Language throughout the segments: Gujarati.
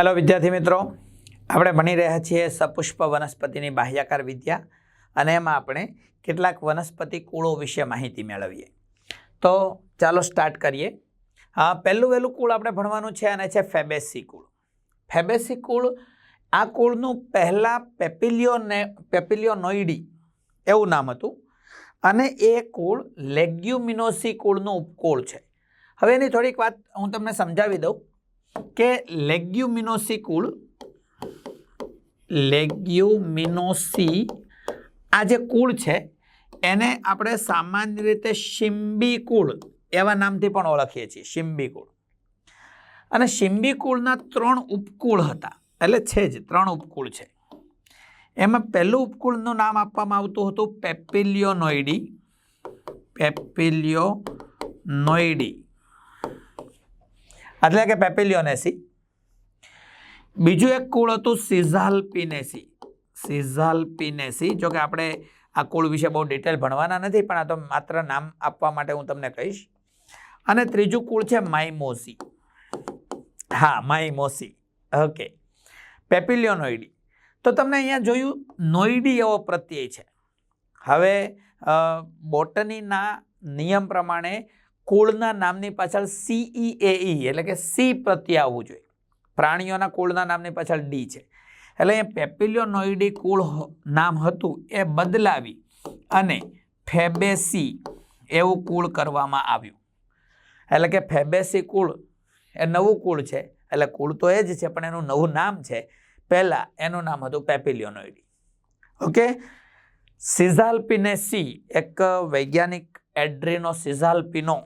હેલો વિદ્યાર્થી મિત્રો. આપણે ભણી રહ્યા છીએ સપુષ્પ વનસ્પતિની બાહ્યાકાર વિદ્યા અને એમાં આપણે કેટલાક વનસ્પતિ કુળો વિશે માહિતી મેળવીએ. તો ચાલો સ્ટાર્ટ કરીએ. હા, પહેલું વહેલું કુળ આપણે ભણવાનું છે અને છે ફેબેસી કુળ. ફેબેસી કુળ, આ કુળનું પહેલાં પેપિલિયોને પેપિલિયોનોઇડી એવું નામ હતું. અને એ કુળ લેગ્યુમિનોસી કુળનું ઉપકુળ છે. હવે એની થોડીક વાત હું તમને સમજાવી દઉં. કે લેગ્યુમિનોસી કુળ લેગ્યુમિનોસી આ જે કુળ છે એને આપણે સામાન્ય રીતે શિંબી કુળ એવા નામથી પણ ઓળખીએ છીએ શિંબી કુળ અને શિંબી કુળના ત્રણ ઉપકુળ હતા એટલે છે જ ત્રણ ઉપકુળ છે એમાં પહેલું ઉપકુળનું નામ આપવામાં આવતું હતું, પેપિલિયોનોઇડી પેપિલિયોનોઇડી। એટલે કે પેપિલિયોનેસી બીજું એક કુળ હતું સિઝાલ્પિનેસી સિઝાલ્પિનેસી જો કે આપણે આ કુળ વિશે બહુ ડિટેલ ભણવાના નથી, પણ આ તો માત્ર નામ આપવા માટે હું તમને કહીશ. અને ત્રીજું કુળ છે માઇમોસી. હા, માઇમોસી. ઓકે પેપિલિયોનોઇડી. તો તમને અહીંયા જોયું, નોઇડી એવો પ્રત્યય છે. હવે બોટનીના નિયમ પ્રમાણે કુળના નામની પાછળ સીઈએઈ એટલે કે સી પ્રત્યે આવવું જોઈએ. પ્રાણીઓના કુળના નામની પાછળ ડી છે. એટલે અહીંયા પેપિલિયોનોઇડી કુળ નામ હતું, એ બદલાવી અને ફેબેસી એવું કુળ કરવામાં આવ્યું. એટલે કે ફેબેસી કુળ, એ નવું કુળ છે. એટલે કુળ તો એ જ છે, પણ એનું નવું નામ છે. પહેલાં એનું નામ હતું પેપિલિયોનોઇડી. ઓકે? સિઝાલ્પિનેસી, એક વૈજ્ઞાનિક એડ્રીનો સિઝાલ્પિનો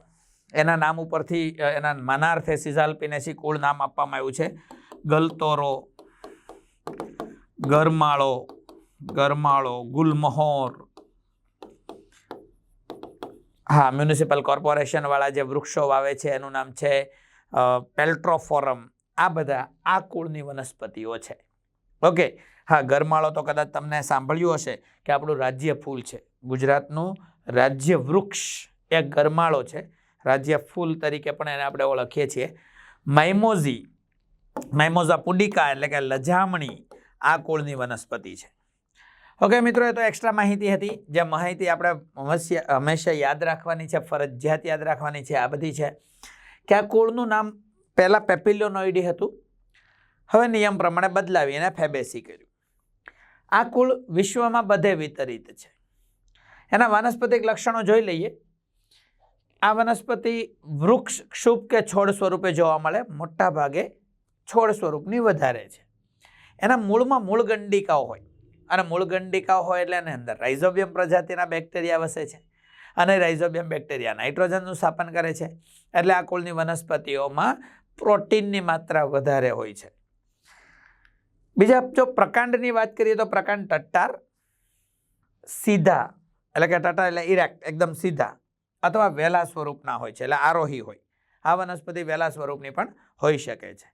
એના નામ ઉપરથી એના માનાર્થે સિઝાલ્પિનેસી કુળ નામ આપવામાં આવ્યું છે. ગલતોરો, ગરમાળો ગરમાળો, ગુલમહોર. હા, મ્યુનિસિપલ કોર્પોરેશનવાળા જે વૃક્ષો વાવે છે, એનું નામ છે પેલ્ટ્રોફોરમ. આ બધા, આ કુળની વનસ્પતિઓ છે. ઓકે, હા, ગરમાળો તો કદાચ તમને સાંભળ્યું હશે કે આપણું રાજ્ય ફૂલ છે. ગુજરાતનું રાજ્ય વૃક્ષ એ ગરમાળો છે. રાજ્ય ફૂલ તરીકે પણ એને આપણે ઓળખીએ છીએ. માઇમોઝી માઇમોઝા પુડિકા એટલે કે લજામણી આ કુળની વનસ્પતિ છે. ઓકે મિત્રો, એ તો એક્સ્ટ્રા માહિતી હતી. જે માહિતી આપણે હંમેશા યાદ રાખવાની છે, ફરજિયાત યાદ રાખવાની છે, આ બધી છે. કે આ કુળનું નામ પહેલાં પેપિલિયોનોઇડી હતું. હવે નિયમ પ્રમાણે બદલાવી એને ફેબેસી કર્યું. આ કુળ વિશ્વમાં બધે વિતરિત છે. એના વાનસ્પતિક લક્ષણો જોઈ લઈએ. આ વનસ્પતિ વૃક્ષ ક્ષુપ કે છોડ સ્વરૂપે જોવા મળે, મોટા ભાગે છોડ સ્વરૂપની વધારે છે. એના મૂળમાં મૂળ ગંડિકાઓ હોય. અને મૂળ ગંડિકાઓ હોય એટલે એની અંદર રાઇઝોબિયમ પ્રજાતિના બેક્ટેરિયા વસે છે. અને રાઇઝોબિયમ બેક્ટેરિયા નાઇટ્રોજનનું સ્થાપન કરે છે. એટલે આ કુળની વનસ્પતિઓમાં પ્રોટીનની માત્રા વધારે હોય છે. બીજા જો પ્રકાંડની વાત કરીએ તો પ્રકાંડ ટટ્ટાર સીધા, એટલે કે ટટ્ટાર એટલે ઇરેક્ટ એકદમ સીધા. અથવા વેલા સ્વરૂપના હોય છે, એટલે આરોહી હોય. આ વનસ્પતિ વેલા સ્વરૂપની પણ હોઈ શકે છે.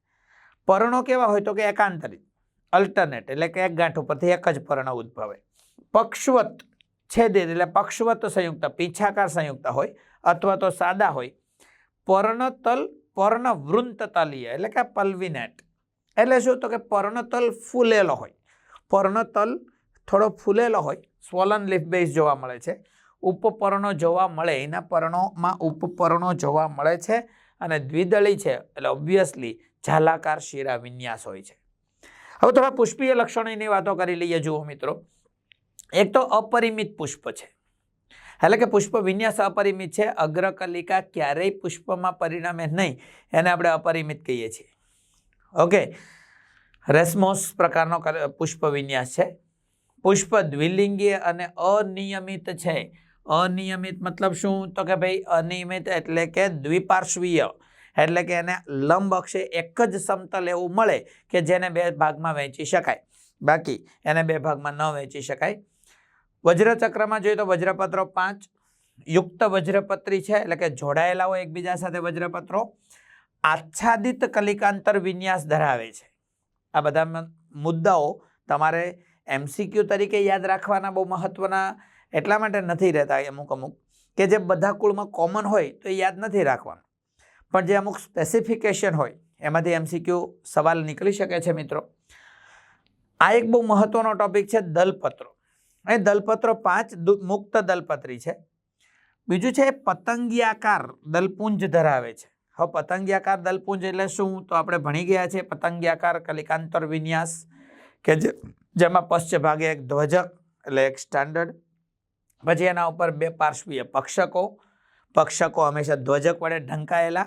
પર્ણો કેવા હોય તો કે એકાંતરિત અલ્ટરનેટ એટલે કે એક ગાંઠ ઉપરથી એક જ પર્ણ ઉદ્ભવે. પક્ષવત છેદિત એટલે પક્ષવત સંયુક્ત, પીછાકાર સંયુક્ત હોય અથવા તો સાદા હોય. પર્ણતલ પર્ણવૃંતતલીય, એટલે કે પલ્વિનેટ. એટલે શું તો કે પર્ણતલ ફૂલેલો હોય. પર્ણતલ થોડો ફૂલેલો હોય, સ્વોલન લીફ બેઝ જોવા મળે છે. ઉપપર્ણો જોવા મળે, એના પર્ણોમાં ઉપપર્ણો જોવા મળે છે અને દ્વિદળી છે, એટલે ઓબ્વિયસલી ઝાલાકાર શિરા વિન્યાસ હોય છે. હવે થોડા પુષ્પીય લક્ષણોની વાતો કરી લઈએ, જુઓ મિત્રો. એક તો અપરિમિત પુષ્પ છે. એટલે કે પુષ્પ વિન્યાસ અપરિમિત છે, અગ્રકલિકા ક્યારેય પુષ્પમાં પરિણમે નહીં, એને આપણે અપરિમિત કહીએ છીએ. ઓકે રેસ્મોસ પ્રકારનો કર- પુષ્પ વિન્યાસ છે. પુષ્પ દ્વિલિંગીય અને અનિયમિત છે. અનિયમિત મતલબ શું? તો કે ભાઈ અનિયમિત એટલે કે દ્વિપાર્શ્વીય. એટલે કે એને લંબ અક્ષે એક જ સમતલ એવું મળે કે જેને બે ભાગમાં વહેંચી શકાય. બાકી એને બે ભાગમાં ન વહેંચી શકાય. વજ્રચક્રમાં જોઈએ તો વજ્રપત્રો પાંચ. યુક્ત વજ્રપત્રી છે, એટલે કે જોડાયેલા હોય એકબીજા સાથે વજ્રપત્રો. આચ્છાદિત કલિકાંતર વિન્યાસ ધરાવે છે. આ બધા મુદ્દાઓ તમારે એમસીક્યુ તરીકે યાદ રાખવાના બહુ મહત્વના એટલા માટે નથી રહેતા અમુક અમુક, કે જે બધા કુળમાં કોમન હોય તો એ યાદ નથી રાખવાનું. પણ જે અમુક સ્પેસિફિકેશન હોય, એમાંથી એમસીક્યુ સવાલ નીકળી શકે છે મિત્રો. આ એક બહુ મહત્વનો ટોપિક છે દલપત્રો. એ દલપત્રો પાંચ મુક્ત દલપત્રી છે. બીજું છે પતંગિયાકાર દલપુંજ ધરાવે છે. હવે પતંગિયાકાર દલપુંજ એટલે શું? તો આપણે ભણી ગયા છે પતંગિયાકાર, કલિકાંતર વિન્યાસ, કે જેમાં પશ્ચ ભાગે એક ધ્વજક, એટલે એક સ્ટાન્ડર્ડ પછી એના ઉપર બે પાર્શ્વીય પક્ષકો પક્ષકો હંમેશા ધ્વજક વડે ઢંકાયેલા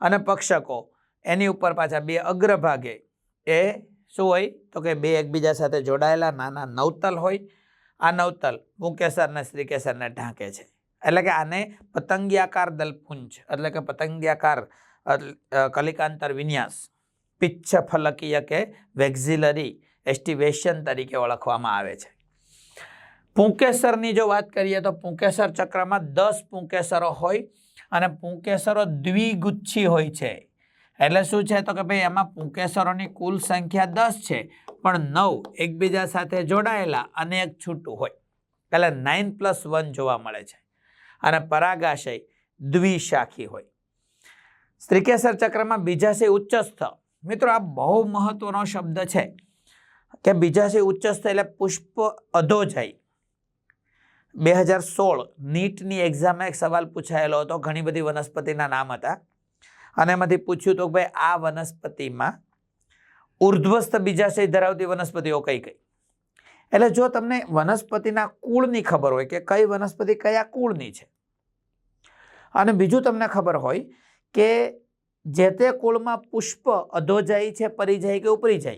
અને પક્ષકો, એની ઉપર પાછા બે અગ્રભાગે, એ શું હોય? તો કે બે એકબીજા સાથે જોડાયેલા, નાના નવતલ હોય. આ નવતલ પુંકેસર અને શ્રીકેસરને ઢાંકે છે. એટલે કે આને પતંગિયાકાર દલપુંજ, એટલે કે પતંગિયાકાર કલિકાંતર વિન્યાસ પિચ્છ ફલકીય કે વેક્ઝિલરી, એસ્ટિવેશન તરીકે ઓળખવામાં આવે છે. પુંકેસરની જો વાત કરીએ તો પુંકેસર ચક્રમાં દસ પુંકેસરો હોય અને પુંકેસરો દ્વિગુચ્છી હોય છે. એટલે શું છે? તો કે ભાઈ એમાં પુંકેસરોની કુલ સંખ્યા દસ છે, પણ નવ એકબીજા સાથે જોડાયેલા અને એક છૂટું હોય. એટલે નાઇન પ્લસ વન જોવા મળે છે. અને પરાગાશય દ્વિશાખી હોય. સ્ત્રીકેસર ચક્રમાં બીજાશય ઉચ્ચસ્થ. મિત્રો, આ બહુ મહત્વનો શબ્દ છે કે બીજાશય ઉચ્ચસ્થ એટલે પુષ્પ અધો જાય બે હજાર સોળ નીટની એક્ઝામમાં એક સવાલ પૂછાયેલો હતો. ઘણી બધી વનસ્પતિના નામ હતા. અને એમાંથી પૂછ્યું તો ભાઈ, આ વનસ્પતિમાં ઉર્ધ્વસ્થ બીજાશય ધરાવતી વનસ્પતિઓ કઈ કઈ? એટલે જો તમને વનસ્પતિના કુળની ખબર હોય કે કઈ વનસ્પતિ કયા કુળની છે. અને બીજું તમને ખબર હોય કે જે તે કુળમાં પુષ્પ અધોજાયી છે પરિજાઈ કે ઉપરી જાય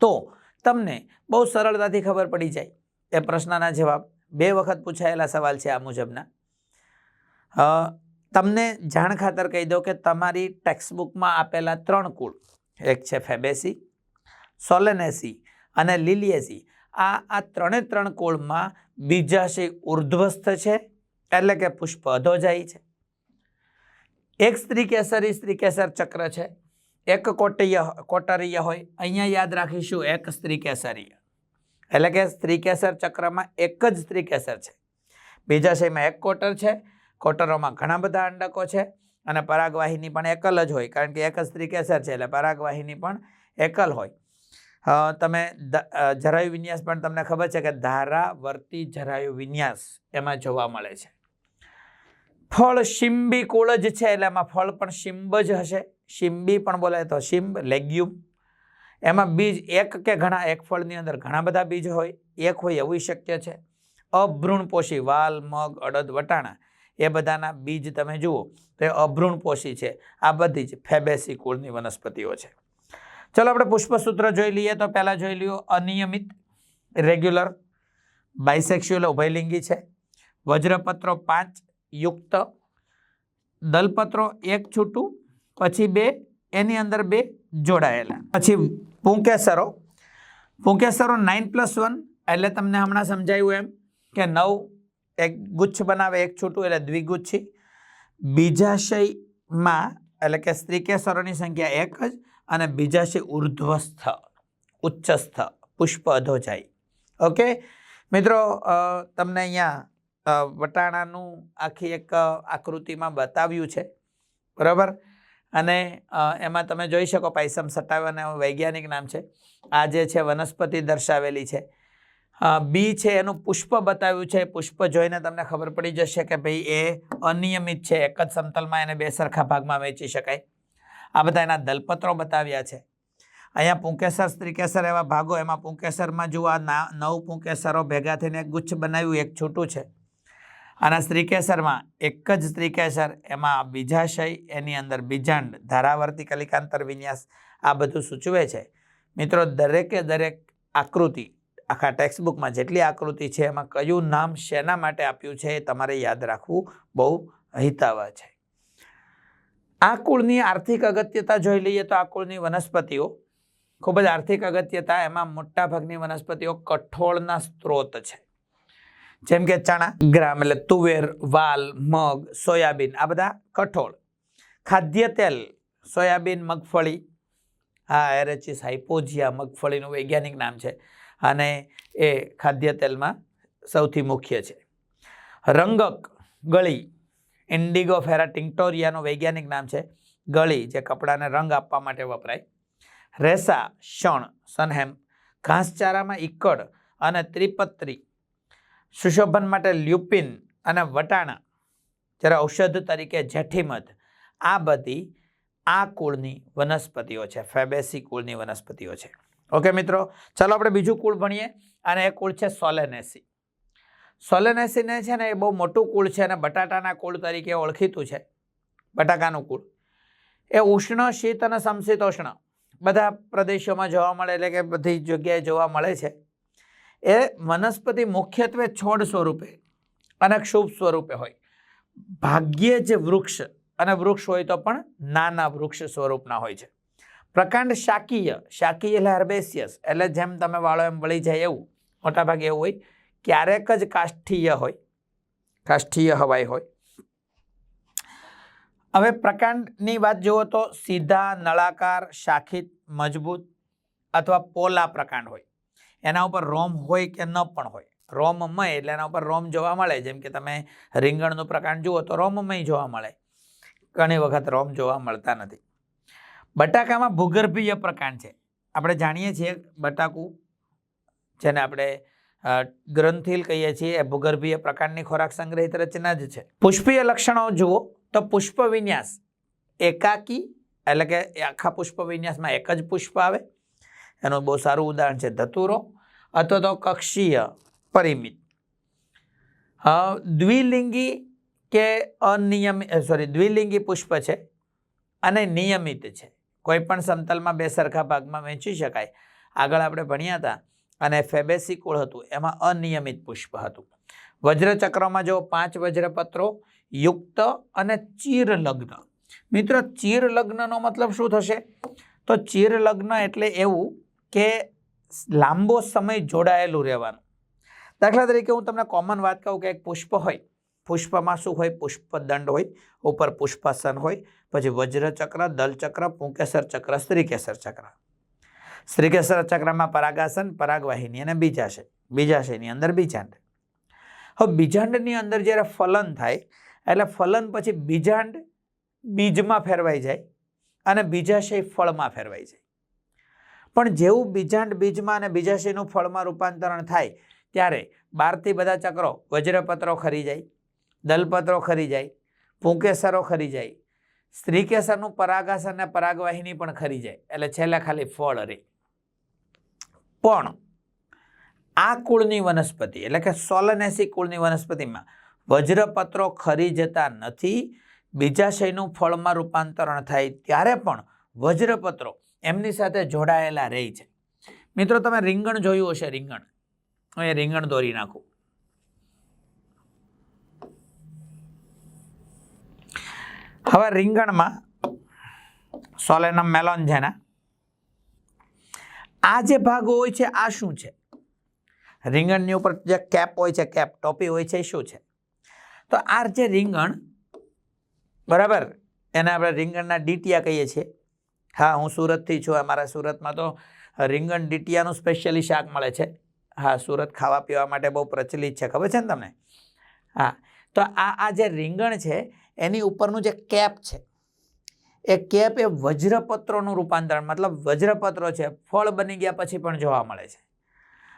તો તમને બહુ સરળતાથી ખબર પડી જાય. એ પ્રશ્નના જવાબ. બે વખત પૂછાયેલા સવાલ છે આ મુજબના. તમને જાણ ખાતર કહી દો કે તમારી ટેક્સ્ટબુકમાં આપેલા ત્રણ કુળ, એક છે ફેબેસી, સોલેનેસી અને લિલિયેસી, આ આ ત્રણે ત્રણ કુળમાં બીજાશય ઉર્ધ્વસ્થ છે, એટલે કે પુષ્પ અધોજાઈ છે. એક સ્ત્રી કેસરી સ્ત્રી કેસર ચક્ર છે. એક કોટરીય કોટરીય હોય. અહીંયા યાદ રાખીશું એક સ્ત્રી કેસરીય. એટલે કે સ્ત્રી કેસર ચક્રમાં એક જ સ્ત્રી કેસર છે. બીજા શયમાં એક કોટર છે. કોટરોમાં ઘણા બધા અંડકો છે અને પરાગવાહિની પણ એકલ જ હોય, કારણ કે એક જ સ્ત્રી કેસર છે એટલે પરાગવાહિની પણ એકલ હોય. તમે જરાયુ વિન્યાસ પણ તમને ખબર છે કે ધારાવર્તી જરાયુ વિન્યાસ એમાં જોવા મળે છે. ફળ શિંબી કુળ જ છે એટલે એમાં ફળ પણ શિંબ જ હશે. શિંબી પણ બોલાય તો શિંબ, લેગ્યુમ એમાં બીજ એક કે ઘણા, એક ફળની અંદર ઘણા બધા બીજ હોય, એક હોય એવું શક્ય છે. અભ્રૂણપોષી વાલ, મગ, અડદ, વટાણા, એ બધાના બીજ તમે જુઓ તો એ અભ્રૂણપોષી છે. આ બધી જ ફેબેસી કુળની વનસ્પતિઓ છે. ચલો આપણે પુષ્પસૂત્ર જોઈ લઈએ તો પહેલાં જોઈ લ્યો, અનિયમિત, રેગ્યુલર, બાયસેક્સ્યુઅલ, ઉભયલિંગી છે. વજ્રપત્રો પાંચ, યુક્ત, દલપત્રો એક છૂટું, પછી બે, એની અંદર બે જોડાયેલા. પછી પુંકેસરો પુંકેસરો નાઇન પ્લસ વન એટલે તમને હમણાં સમજાયું એમ કે નવ એક ગુચ્છ બનાવે, એક છૂટું એટલે દ્વિગુચ્છી. બીજાશયમાં એટલે કે સ્ત્રીકેસરોની સંખ્યા એક જ અને બીજાશય ઉર્ધ્વસ્થ, ઉચ્ચસ્થ, પુષ્પ અધોજાઈ. ઓકે? મિત્રો તમને અહીંયા વટાણાનું આખી એક આકૃતિમાં બતાવ્યું છે. બરાબર? અને એમાં તમે જોઈ શકો પાયસમ સત્તાવન વૈજ્ઞાનિક નામ છે. આ જે છે વનસ્પતિ દર્શાવેલી છે. બી છે એનું પુષ્પ બતાવ્યું છે. પુષ્પ જોઈને તમને ખબર પડી જશે કે ભાઈ એ અનિયમિત છે. એક જ સમતલમાં એને બે સરખા ભાગમાં વેચી શકાય. આ બધા એના દલપત્રો બતાવ્યા છે. અહીંયા પુંકેસર, સ્ત્રીકેસર એવા ભાગો. એમાં પુંકેસરમાં જુઓ આ નવ પુંકેસરો ભેગા થઈને ગુચ્છ બનાવ્યું. એક છૂટું છે. અને સ્ત્રીકેસરમાં એક જ સ્ત્રીકેસર એમાં બીજાશય એની અંદર બીજાંડ, ધારાવર્તી કલિકાંતર વિન્યાસ આ બધું સૂચવે છે. મિત્રો, દરેકે દરેક આકૃતિ, આખા ટેક્સ્ટબુકમાં જેટલી આકૃતિ છે, એમાં કયું નામ શેના માટે આપ્યું છે, એ તમારે યાદ રાખવું બહુ હિતાવહ છે. આ કુળની આર્થિક અગત્યતા જોઈ લઈએ તો આ કુળની વનસ્પતિઓ, ખૂબ જ આર્થિક અગત્યતા, એમાં મોટાભાગની વનસ્પતિઓ કઠોળના સ્ત્રોત છે. જેમ કે ચણા, ગ્રામ એટલે તુવેર, વાલ, મગ, સોયાબીન, આ બધા કઠોળ. ખાદ્ય તેલ, સોયાબીન, મગફળી. આ એરેચિસ, હાઇપોજિયા, મગફળીનું વૈજ્ઞાનિક નામ છે. અને એ ખાદ્ય તેલમાં સૌથી મુખ્ય છે. રંગક, ગળી. ઇન્ડિગો ફેરા ટિંક્ટોરિયાનું વૈજ્ઞાનિક નામ છે. ગળી, જે કપડાને રંગ આપવા માટે વપરાય. રેસા, શણ, સનહેમ. ઘાસચારામાં ઈકડ અને ત્રિપત્રી. સુશોભન માટે લ્યુપિન અને વટાણા જ્યારે ઔષધ તરીકે જેઠીમધ, આ બધી આ કુળની વનસ્પતિઓ છે ફેબેસી કુળની વનસ્પતિઓ છે. ઓકે મિત્રો, ચાલો આપણે બીજું કુળ ભણીએ અને એ કુળ છે સોલેનેસી. સોલેનેસીને છે ને એ બહુ મોટું કુળ છે અને બટાટાના કુળ તરીકે ઓળખીતું છે, બટાકાનું કુળ. એ ઉષ્ણ, શીત અને સમશીતોષ્ણ બધા પ્રદેશોમાં જોવા મળે એટલે કે બધી જગ્યાએ જોવા મળે છે. એ વનસ્પતિ મુખ્યત્વે છોડ સ્વરૂપે અને ક્ષુભ સ્વરૂપે હોય. ભાગ્યે જ વૃક્ષ અને વૃક્ષ હોય તો પણ નાના વૃક્ષ સ્વરૂપના હોય છે. પ્રકાંડ શાકીય શાકીય એટલે હર્બેસિયસ એટલે જેમ તમે વાળો એમ વળી જાય એવું. મોટાભાગે એવું હોય, ક્યારેક જ કાષ્ઠીય હોય, કાષ્ઠીય હવાઈ હોય. હવે પ્રકાંડની વાત જુઓ તો સીધા નળાકાર, શાખિત, મજબૂત અથવા પોલા પ્રકાંડ હોય. એના ઉપર રોમ હોય કે ન પણ હોય. રોમમય એટલે એના ઉપર રોમ જોવા મળે. જેમ કે તમે રીંગણનું પ્રકાંડ જુઓ તો રોમમય જોવા મળે. ઘણી વખત રોમ જોવા મળતા નથી. બટાકામાં ભૂગર્ભીય પ્રકાંડ છે. આપણે જાણીએ છીએ બટાકું, જેને આપણે ગ્રંથિલ કહીએ છીએ. એ ભૂગર્ભીય પ્રકાંડની ખોરાક સંગ્રહિત રચના જ છે. પુષ્પીય લક્ષણો જુઓ તો પુષ્પ વિન્યાસ એકાકી, એટલે કે આખા પુષ્પ વિન્યાસમાં એક જ પુષ્પ આવે. એનું બહુ સારું ઉદાહરણ છે, ધતુરો અથવા તો કક્ષીય પરિમિત. દ્વિલિંગી કે અનિયમિત સોરી દ્વિલિંગી પુષ્પ છે અને નિયમિત છે. કોઈ પણ સમતલમાં બે સરખા ભાગમાં વહેંચી શકાય. આગળ આપણે ભણ્યા હતા અને ફેબેસી કુળ હતું, એમાં અનિયમિત પુષ્પ હતું. વજ્રચક્રમાં જો પાંચ વજ્રપત્રો યુક્ત અને ચીર લગ્ન મિત્રો ચીર લગ્નનો મતલબ શું થશે? તો ચીર લગ્ન એટલે એવું કે લાંબો સમય જોડાયેલું રહેવાનું. દાખલા તરીકે હું તમને કોમન વાત કહું કે એક પુષ્પ હોય પુષ્પમાં શું હોય, પુષ્પદંડ હોય, ઉપર પુષ્પાસન હોય, પછી વજ્રચક્ર, દલચક્ર, પુંકેસર ચક્ર, સ્ત્રીકેસર ચક્ર. શ્રીકેસર ચક્રમાં પરાગાસન, પરાગવાહિની અને બીજાશય. બીજાશયની અંદર બીજાંડ. હવે બીજાંડની અંદર જ્યારે ફલન થાય, એટલે ફલન પછી બીજાંડ બીજમાં ફેરવાઈ જાય અને બીજાશય ફળમાં ફેરવાઈ જાય. પણ જેવું બીજાંડ બીજમાં અને બીજાશયનું ફળમાં રૂપાંતરણ થાય, ત્યારે બારથી બધા ચક્રો વજ્રપત્રો ખરી જાય, દલપત્રો ખરી જાય, પુંકેસરો ખરી જાય, સ્ત્રીકેસરનું પરાગાસન અને પરાગવાહિની પણ ખરી જાય, એટલે છેલ્લે ખાલી ફળ રહે પણ આ કુળની વનસ્પતિ, એટલે કે સોલનેસી કુળની વનસ્પતિમાં વજ્રપત્રો ખરી જતા નથી બીજાશયનું ફળમાં રૂપાંતરણ થાય, ત્યારે પણ વજ્રપત્રો એમની સાથે જોડાયેલા રહે છે. મિત્રો, તમે રીંગણ જોયું હશે, રીંગણ. હું એ રીંગણ દોરી નાખું. હવે રીંગણમાં સોલેનમ મેલોન છે ને, આ જે ભાગ હોય છે, આ શું છે? રીંગણની ઉપર જે કેપ હોય છે, કેપ ટોપી હોય છે શું છે? તો આ જે રીંગણ, બરાબર, એને આપણે રીંગણના ડીટિયા કહીએ છીએ. હા, હું સુરતથી છું. અમારા સુરતમાં તો રીંગણ ડીટિયાનું સ્પેશિયલી શાક મળે છે. હા, સુરત ખાવા પીવા માટે બહુ પ્રચલિત છે. ખબર છે ને તમને? હા, તો આ આ જે રીંગણ છે, એની ઉપરનું જે કેપ છે, એ કેપ એ વજ્રપત્રોનું રૂપાંતરણ, મતલબ વજ્રપત્રો છે, ફળ બની ગયા પછી પણ જોવા મળે છે.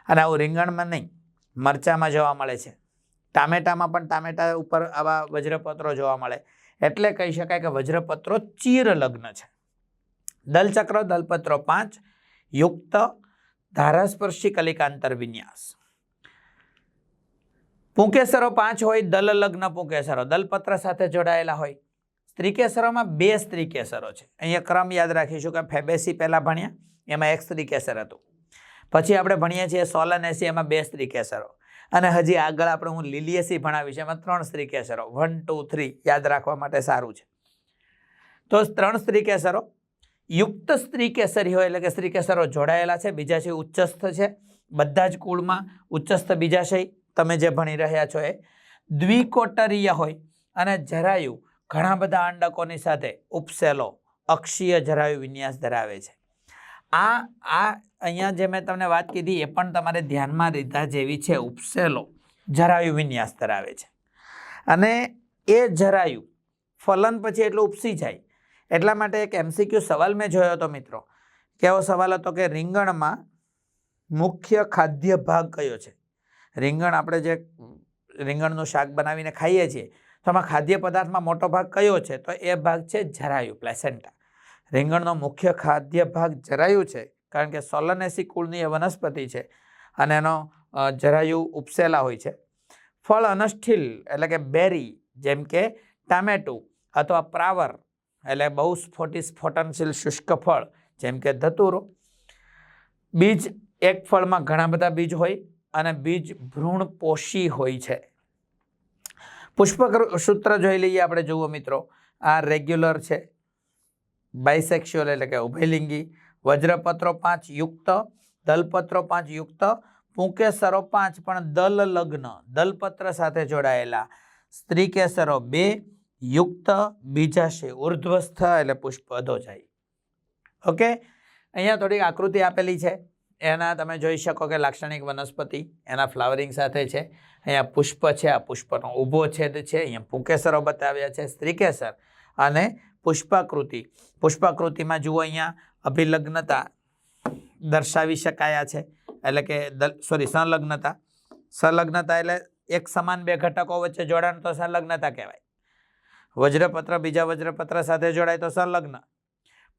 અને આવું રીંગણમાં નહીં, મરચામાં જોવા મળે છે. ટામેટામાં પણ ટામેટા ઉપર આવા વજ્રપત્રો જોવા મળે. એટલે કહી શકાય કે વજ્રપત્રો ચીર લગ્ન છે. દલચક્ર, દલપત્રો પાંચ, યુક્ત, ધારાસ્પર્શી કલિકાંતર વિન્યાસ. પુંકેસરો પાંચ હોય દલ લગ્ન પુંકેસરો. દલપત્ર સાથે જોડાયેલા હોય. સ્ત્રીકેસરોમાં બે સ્ત્રીકેસરો છે. અહીંયા ક્રમ યાદ રાખીશું કે ફેબેસી પહેલાં ભણ્યા, એમાં એક સ્ત્રીકેસર હતું. પછી આપણે ભણીએ છીએ સોલનેસી એમાં બે સ્ત્રીકેસરો. અને હજી આગળ આપણે હું લીલીએસી ભણાવીશ, એમાં ત્રણ સ્ત્રીકેસરો. વન ટુ થ્રી યાદ રાખવા માટે સારું છે. તો ત્રણ સ્ત્રીકેસરો યુક્ત સ્ત્રી કેસરી હોય એટલે કે સ્ત્રી કેસરો જોડાયેલા છે બીજાશય ઉચ્ચસ્થ છે. બધા જ કુળમાં ઉચ્ચસ્થ બીજાશય તમે જે ભણી રહ્યા છો એ. દ્વિકોટરીય હોય અને જરાયુ ઘણા બધા અંડકોની સાથે ઉપસેલો, અક્ષીય જરાયુ વિન્યાસ ધરાવે છે. આ આ અહીંયા જે મેં તમને વાત કીધી એ પણ તમારે ધ્યાનમાં લીધા જેવી છે. ઉપસેલો જરાયુ વિન્યાસ ધરાવે છે. અને એ જરાયુ ફલન પછી એટલું ઉપસી જાય. એટલા માટે એક એમસીક્યુ સવાલ મેં જોયો હતો મિત્રો. કેવો સવાલ હતો કે રીંગણમાં મુખ્ય ખાદ્ય ભાગ કયો છે? રીંગણ આપણે જે રીંગણનું શાક બનાવીને ખાઈએ છીએ, તો આમાં ખાદ્ય પદાર્થમાં મોટો ભાગ કયો છે? તો એ ભાગ છે જરાયુ, પ્લેસેન્ટા. રીંગણનો મુખ્ય ખાદ્ય ભાગ જરાયુ છે, કારણ કે સોલનેસી કુળની એ વનસ્પતિ છે અને એનો જરાયુ ઉપસેલા હોય છે. ફળ અનસ્થિલ એટલે કે બેરી, જેમ કે ટામેટું અથવા પ્રાવર એટલે બહુ સ્ફોટી સ્ફોટનશીલ શુષ્ક ફળ, જેમ કે ધતુરો. બીજ એક ફળમાં ઘણા બધા બીજ હોય અને બીજ ભ્રૂણ પોષી હોય છે. પુષ્પક સૂત્ર જોઈ લઈએ આપણે, જુઓ મિત્રો. આ રેગ્યુલર છે. બાયસેક્સ્યુઅલ એટલે કે ઉભયલિંગી. વજ્રપત્રો પાંચ યુક્ત, દલપત્રો પાંચ યુક્ત, પુંકેસરો પાંચ, પણ દલ લગ્ન દલપત્ર સાથે જોડાયેલા. સ્ત્રી કેસરો બે યુક્ત બીજાશય ઉર્ધ્વસ્થ એટલે પુષ્પ અધો જાય. ઓકે? અહીંયા થોડીક આકૃતિ આપેલી છે. એના તમે જોઈ શકો કે લાક્ષણિક વનસ્પતિ એના ફ્લાવરિંગ સાથે છે. અહીંયા પુષ્પ છે, આ પુષ્પનો ઊભો છેદ છે. અહીંયા પુકેસરો બતાવ્યા છે, સ્ત્રીકેસર અને પુષ્પાકૃતિ. પુષ્પાકૃતિમાં જુઓ અહીંયા અભિલગ્નતા દર્શાવી શકાયા છે. એટલે કે સોરી સંલગ્નતા. સંલગ્નતા એટલે એક સમાન બે ઘટકો વચ્ચે જોડાણ તો સંલગ્નતા કહેવાય. વજ્રપત્ર, બીજા વજ્રપત્ર સાથે જોડાય તો સંલગ્ન.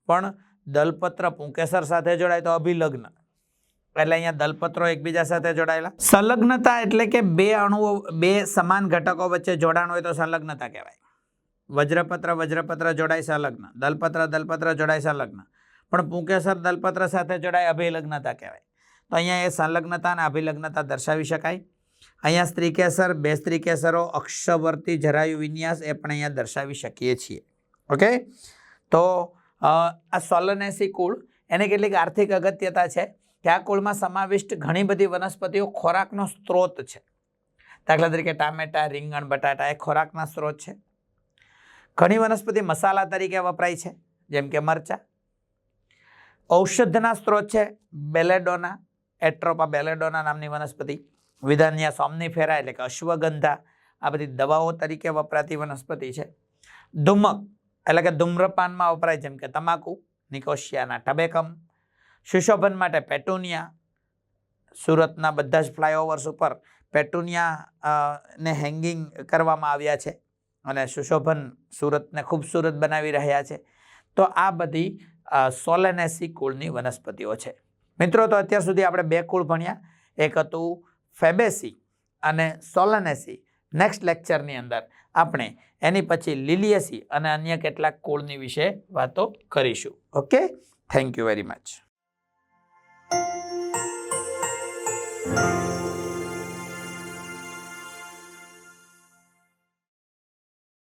પણ દલપત્ર પુંકેસર સાથે જોડાય તો અભિલગ્ન. એટલે અહીંયા દલપત્રો એકબીજા સાથે જોડાયેલા. સંલગ્નતા એટલે કે બે અણુઓ, બે સમાન ઘટકો વચ્ચે જોડાણ હોય તો સંલગ્નતા કહેવાય. વજ્રપત્ર વજ્રપત્ર જોડાય સંલગ્ન. દલપત્ર દલપત્ર જોડાય સંલગ્ન. પણ પુંકેસર, દલપત્ર સાથે જોડાય અભિલગ્નતા કહેવાય. તો અહીંયા એ સંલગ્નતા અને અભિલગ્નતા દર્શાવી શકાય. અહીંયા સ્ત્રીકેસર બે સ્ત્રીકેસરો અક્ષવર્તી જરાયુ વિન્યાસ એ પણ અહીંયા દર્શાવી શકીએ છીએ. ઓકે? તો આ સોલનેસી કુળ, એની કેટલીક આર્થિક અગત્યતા છે કે આ કુળમાં સમાવિષ્ટ ઘણી બધી વનસ્પતિઓ ખોરાકનો સ્ત્રોત છે. દાખલા તરીકે ટામેટા, રીંગણ, બટાટા એ ખોરાકના સ્ત્રોત છે. ઘણી વનસ્પતિ મસાલા તરીકે વપરાય છે, જેમ કે મરચા. ઔષધના સ્ત્રોત છે, બેલેડોના, એટ્રોપા બેલેડોના નામની વનસ્પતિ. વિધાન્યા સોમનીફેરા એટલે કે અશ્વગંધા. આ બધી દવાઓ તરીકે વપરાતી વનસ્પતિ છે. ધુમક એટલે કે ધૂમ્રપાનમાં વપરાય, જેમ કે તમાકુ, નિકોશિયાના ટબેકમ, સુશોભન માટે પેટુનિયા, સુરતના બધા જ ફ્લાયઓવર્સ ઉપર પેટુનિયા ને હેંગિંગ કરવામાં આવ્યા છે અને સુશોભન સુરતને ખૂબસૂરત બનાવી રહ્યા છે. તો આ બધી સોલેનેસી કુળની વનસ્પતિઓ છે. મિત્રો, તો અત્યાર સુધી આપણે બે કુળ ભણ્યા. એક હતું ફેબેસી અને સોલનેસી. નેક્સ્ટ લેક્ચરની અંદર આપણે એની પછી લિલિયસી અને અન્ય કેટલાક કુળની વિશે વાતો કરીશું. Okay thank you very much